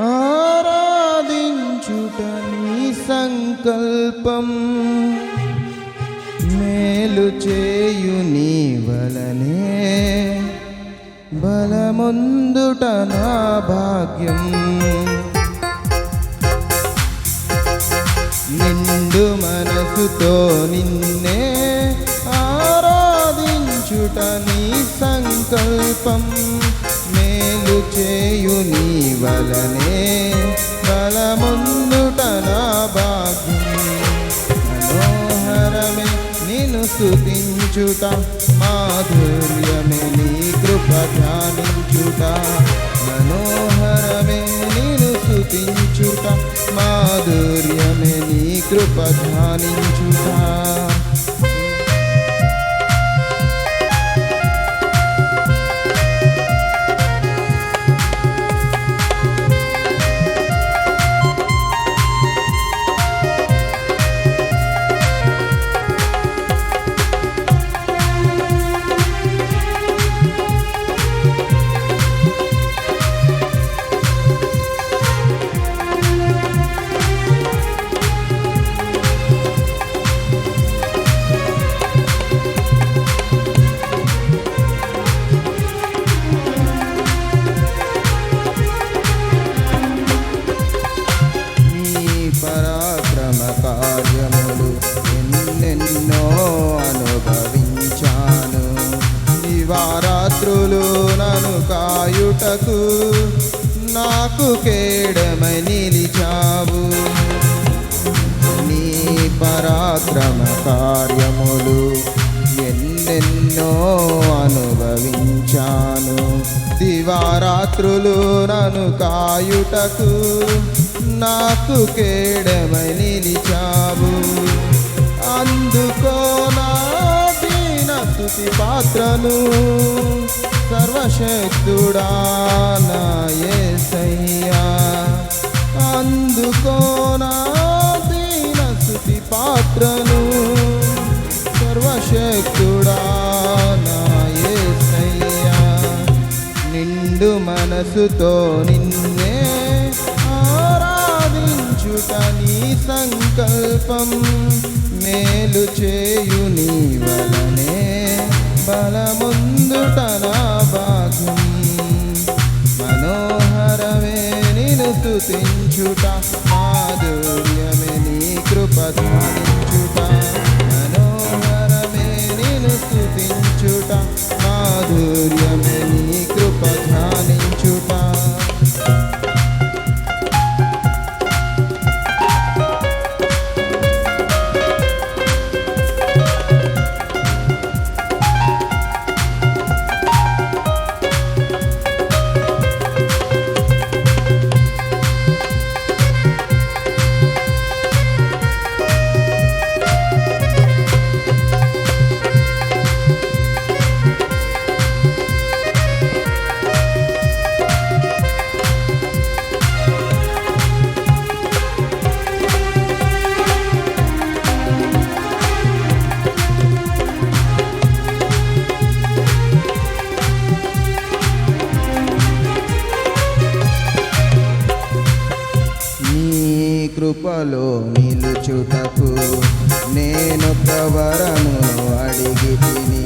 ఆరాధించుట నీ సంకల్పం. మేలు చేయు నీ వలనే బలముందుట నా భాగ్యం. నిండు మనసుతో నిన్నే ఆరాధించుట నీ సంకల్పం. మేలు చేయు నీ వలనే బలముందుట నా భాగ్యం. మనోహరమే నిన్ను స్థుతించుట మాధుర్యమే నీ కృప ధ్యానించుట. మనోహరమే నిన్ను స్థుతించుట మాధుర్యమే నీ కృప ధ్యానించుట. రాత్రులు నను కాయుటకు నాకు కేడమై నిలిచావు. నీ పరాక్రమ కార్యములు ఎన్నెన్నో అనుభవించాను. దివారాత్రులు నను కాయుటకు నాకు కేడమై నిలిచావు. అందుకో నా పాత్రను సర్వశక్తుడా నా యేసయ్యా అందుకో నా దీన పాత్రను సర్వశక్తుడా నా యేసయ్యా నిండు మనసుతో నిన్నే ఆరాధించుట నీ సంకల్పం మేలు చేయు నీ వలనే తన నా భాగ్యం. మనోహరమే నిను స్తుతించుట మాధుర్యమే నీ కృప ధ్యానించుట మనోహరమే నిను స్తుతించుట మాధుర్యమే నిలుచుటకు నేను ప్రవరమును అడిగి తిని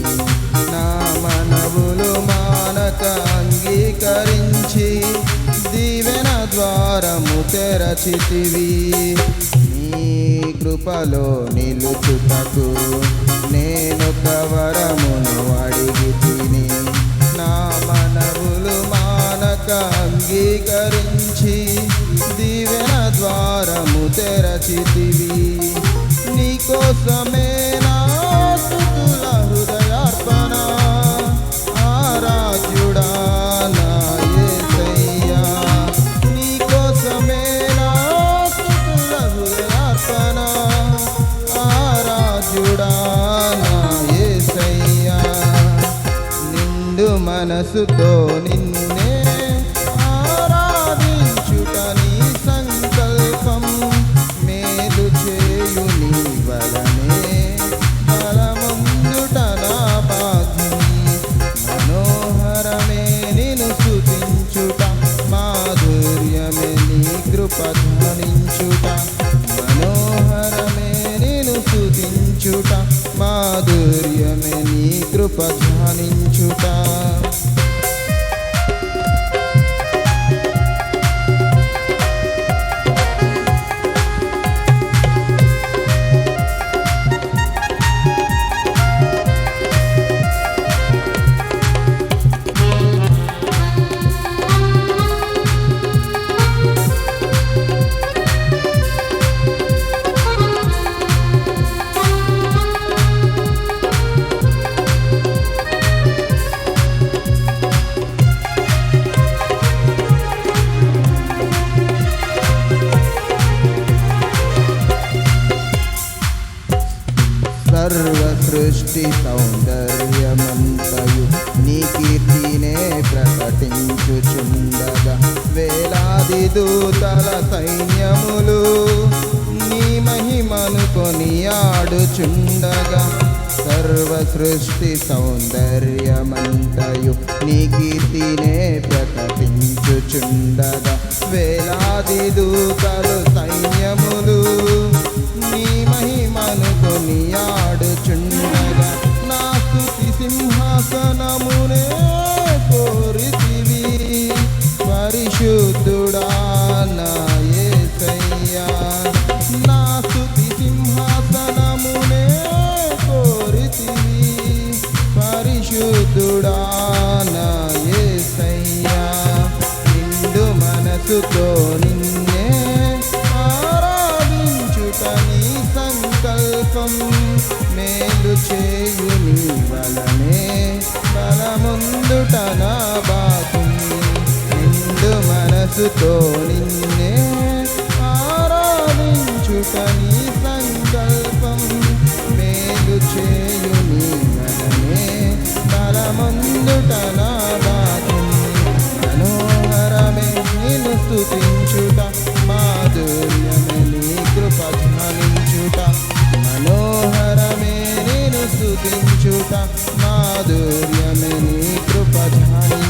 నా మనవులు మానక అంగీకరించి దీవెన ద్వారము తెరచితివి. నీ కృపలో నిలుచుటకు నేను కవరమును అడిగి తిని నా మనవులు మానక అంగీకరించి దీవెన ద్వారము తెరచితివి. నీకోసమే నా స్తుతుల హృదయార్పణ. ఆరాధ్యుడా నా యేసయ్యా కృప ధ్యానించుట మనోహరమే సృష్టి సౌందర్యమంతయు నీ కీర్తినే ప్రకటించుచుండగా. వేలాది దూతల సైన్యములు నీ మహిమను కొనియాడుచుండగా. సర్వ సృష్టి సౌందర్యమంతయు నీ కీర్తినే ప్రకటించుచుండగా. వేలాది దూతల మనసుతో నిన్నే ఆరాధించుటని సంకల్పం. మేలు చేయు నీ వలనే బలముందుట నా బాకు నిండు మనసుతో నిన్నే ఆరాధించుటని స్తుతించుట మాధుర్యమే నీ కృప ధ్యానించుట